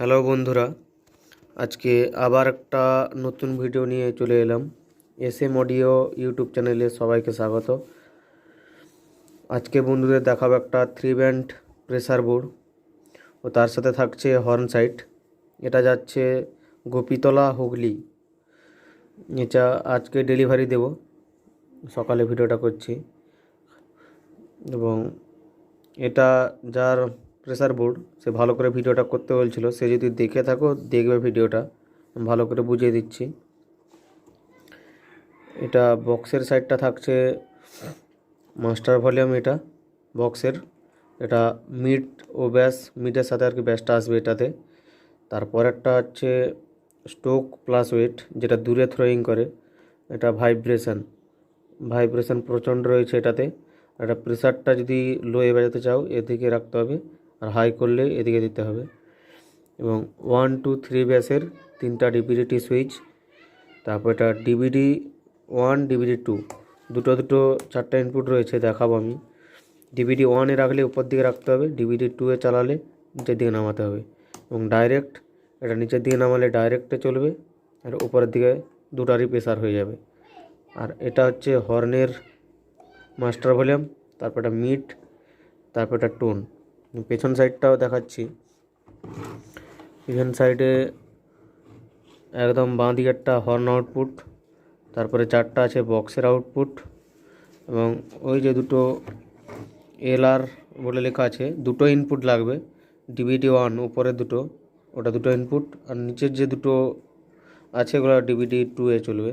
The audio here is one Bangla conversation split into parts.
হ্যালো বন্ধুরা, আজকে আবার একটা নতুন ভিডিও নিয়ে চলে এলাম। এস এম অডিও ইউটিউব চ্যানেলে সবাইকে স্বাগত। আজকে বন্ধুদের দেখাবো একটা থ্রি ব্যান্ড প্রেসার বোর্ড ও তার সাথে থাকছে হর্ন সাইট এটা যাচ্ছে গোপীতলা হুগলি। এটা আজকে ডেলিভারি দেব। সকালে ভিডিওটা করছি। এবং এটা যার প্রেসার বোর্ড, সে ভালো করে ভিডিওটা করতে বলছিল। সে যদি দেখে থাকো, দেখবে ভিডিওটা। ভালো করে বুঝিয়ে দিচ্ছি। এটা বক্সের সাইডটা থাকছে মাস্টার ভলিউম এটা, বক্সের। এটা মিড ও ব্যাস, মিডের সাথে আর কি ব্যাসটা আসবে এটাতে। তারপরেরটা হচ্ছে স্টোক প্লাস ওয়েট, যেটা দূরে থ্রোয়িং করে। এটা ভাইব্রেশন। ভাইব্রেশন প্রচণ্ড রয়েছে এটাতে। এটা প্রেসারটা যদি লোয়ে বাজাতে চাও, এদিকে রাখতে হবে। আর হাই করলে এদিকে দিতে হবে। এবং ওয়ান টু থ্রি ব্যাসের তিনটা ডিবিডিটি সুইচ তারপর এটা ডিবিডি ওয়ান ডিবিডি টু দুটো দুটো চারটা ইনপুট রয়েছে দেখাবো আমি। ডিবিডি ওয়ানে রাখলে উপর দিকে রাখতে হবে ডিবিডি টুয়ে চালালে নিচের দিকে নামাতে হবে। এবং ডাইরেক্ট এটা নিচের দিকে নামালে ডাইরেক্টে চলবে, আর উপরের দিকে দুটারই প্রেসার হয়ে যাবে। আর এটা হচ্ছে হর্নের মাস্টার ভলিউম তারপর এটা মিড তারপর এটা টোন পেছন সাইডটাও দেখাচ্ছি। পেছন সাইডে একদম বাঁ দিকেরটা হর্ন আউটপুট তারপরে চারটা আছে বক্সের আউটপুট এবং ওই যে দুটো এল আর বলে লেখা আছে, দুটো ইনপুট লাগবে ডিভিডি ওয়ান উপরে দুটো, ওটা দুটো ইনপুট আর নিচের যে দুটো আছে ওগুলো ডিভিডি টু এ চলবে,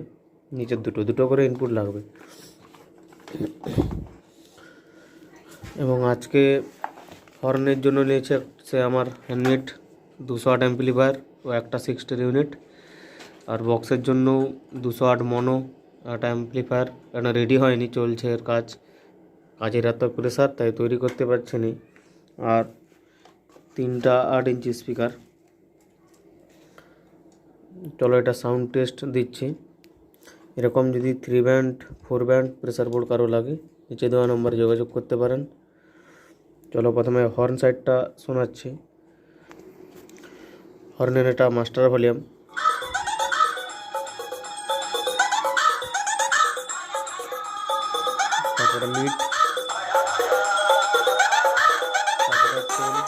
নিচের দুটো দুটো করে ইনপুট লাগবে। এবং আজকে হর্নের জন্য নিয়েছে সে আমার হ্যান্ডমেড দুশো আট অ্যাম্পলিফায়ার ও একটা সিক্সটির ইউনিট। আর বক্সের জন্য দুশো আট মনো একটা অ্যাম্পলিফায়ার। কেন রেডি হয়নি, চলছে এর কাজ। কাজের এত প্রেশার তাই তৈরি করতে পারছে নি। আর তিনটা আট ইঞ্চি স্পিকার চলো এটা সাউন্ড টেস্ট দিচ্ছি। এরকম যদি three band four band pressure board কারও লাগে, নিচে দেওয়া নম্বরে যোগাযোগ করতে পারেন। চলো প্রথমে হর্ন সাইডটা শোনাচ্ছি। হর্নের এটা মাস্টার ভলিউম তারপরে মিড তারপরে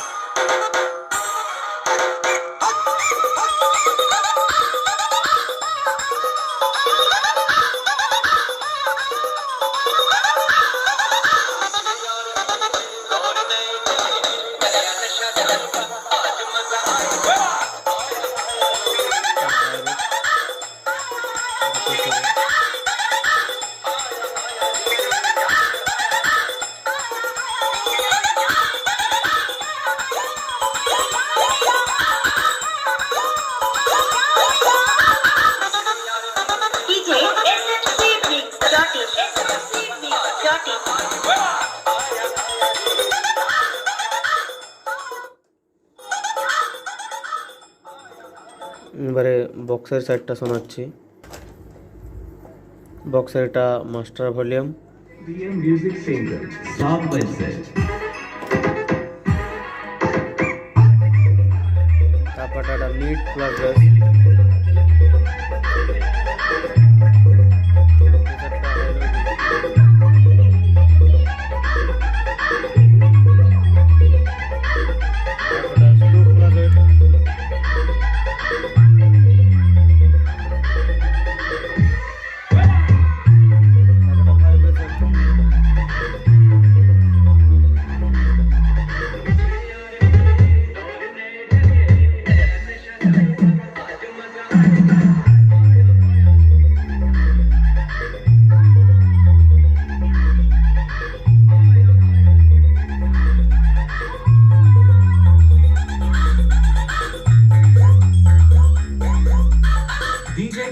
এবারে বক্সের সাইডটা শোনাচ্ছি। বক্সের এটা মাস্টার ভলিউম মিউজিক সিঙ্গার তারপর এটা প্লাস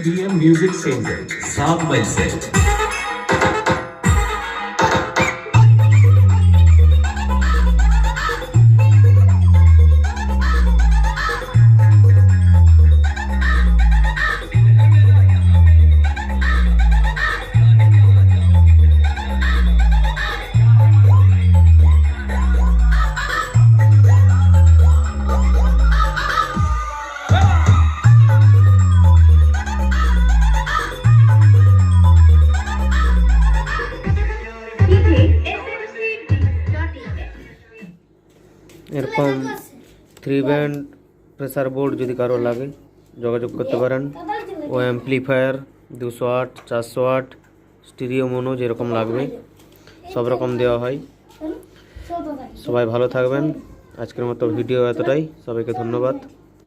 डीएम म्यूज़िक सेंटर सात मई से। এরকম থ্রি ব্যান্ড প্রেসার বোর্ড যদি কারও লাগে, যোগাযোগ করতে পারেন। ও অ্যাম্পলিফায়ার দুশো আট, চারশো আট স্টিরিও মনো যেরকম লাগবে, সব রকম দেওয়া হয়। সবাই ভালো থাকবেন। আজকের মতো ভিডিও এতটাই। সবাইকে ধন্যবাদ।